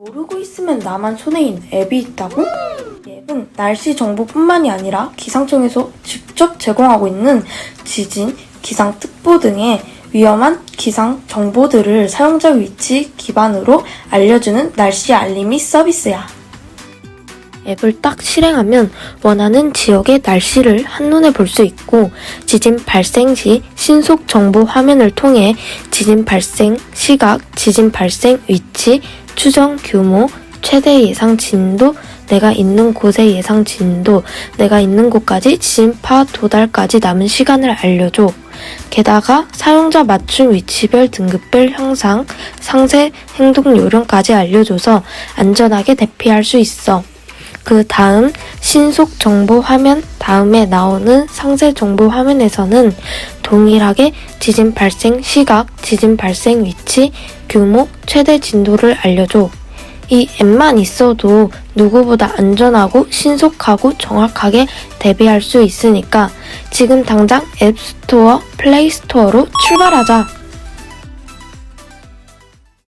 모르고 있으면 나만 손해인 앱이 있다고? 이 앱은 날씨 정보뿐만이 아니라 기상청에서 직접 제공하고 있는 지진, 기상특보 등의 위험한 기상 정보들을 사용자 위치 기반으로 알려주는 날씨 알림이 서비스야. 앱을 딱 실행하면 원하는 지역의 날씨를 한눈에 볼 수 있고 지진 발생 시 신속 정보 화면을 통해 지진 발생 시각, 지진 발생 위치, 추정 규모, 최대 예상 진도, 내가 있는 곳의 예상 진도, 내가 있는 곳까지 지진파 도달까지 남은 시간을 알려줘. 게다가 사용자 맞춤 위치별 등급별 형상, 상세 행동 요령까지 알려줘서 안전하게 대피할 수 있어. 그 다음 신속 정보 화면 다음에 나오는 상세 정보 화면에서는 동일하게 지진 발생 시각, 지진 발생 위치, 규모, 최대 진도를 알려줘. 이 앱만 있어도 누구보다 안전하고 신속하고 정확하게 대비할 수 있으니까 지금 당장 앱스토어, 플레이스토어로 출발하자.